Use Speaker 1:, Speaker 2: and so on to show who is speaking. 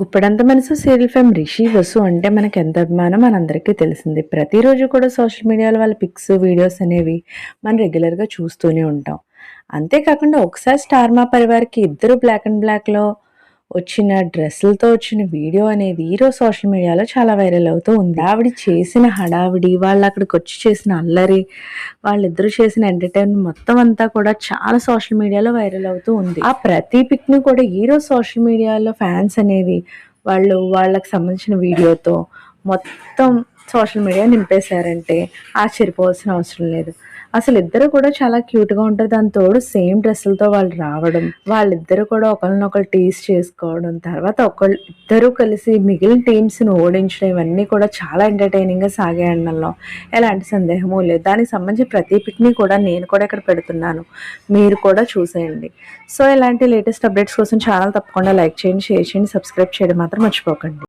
Speaker 1: గుప్పడంత మనసు serial fame Rishi Vasu అంటే మనకి ఎంత అభిమానం మనందరికీ తెలిసింది. ప్రతిరోజు కూడా సోషల్ మీడియాలో వాళ్ళ పిక్స్ వీడియోస్ అనేవి మనం రెగ్యులర్గా చూస్తూనే ఉంటాం. అంతేకాకుండా ఒకసారి స్టార్ మా పరివార్కి ఇద్దరు బ్లాక్ అండ్ బ్లాక్లో వచ్చిన డ్రెస్సులతో వచ్చిన వీడియో అనేది ఈరోజు సోషల్ మీడియాలో చాలా వైరల్ అవుతూ ఉంది. ఆవిడ చేసిన హడావిడి వాళ్ళు అక్కడికి వచ్చి చేసిన అల్లరి వాళ్ళిద్దరూ చేసిన ఎంటర్టైన్మెంట్ మొత్తం అంతా కూడా చాలా సోషల్ మీడియాలో వైరల్ అవుతూ ఉంది. ఆ ప్రతి పిక్ని కూడా ఈరోజు సోషల్ మీడియాలో ఫ్యాన్స్ అనేది వాళ్ళు వాళ్ళకి సంబంధించిన వీడియోతో మొత్తం సోషల్ మీడియా నింపేశారంటే ఆశ్చర్యపోవాల్సిన అవసరం లేదు. అసలు ఇద్దరు కూడా చాలా క్యూట్గా ఉంటారు. దాని తోడు సేమ్ డ్రెస్సులతో వాళ్ళు రావడం వాళ్ళిద్దరు కూడా ఒకరినొకరు టీస్ చేసుకోవడం తర్వాత ఒకళ్ళు ఇద్దరు కలిసి మిగిలిన టీమ్స్ని ఓడించడం ఇవన్నీ కూడా చాలా ఎంటర్టైనింగ్గా సాగే అన్నంలో. ఎలాంటి సందేహము లేదు. దానికి సంబంధించి ప్రతి పిక్ని కూడా నేను కూడా ఇక్కడ పెడుతున్నాను. మీరు కూడా చూసేయండి. సో ఇలాంటి లేటెస్ట్ అప్డేట్స్ కోసం ఛానల్ తప్పకుండా లైక్ చేయండి షేర్ చేయండి సబ్స్క్రైబ్ చేయడం మాత్రం మర్చిపోకండి.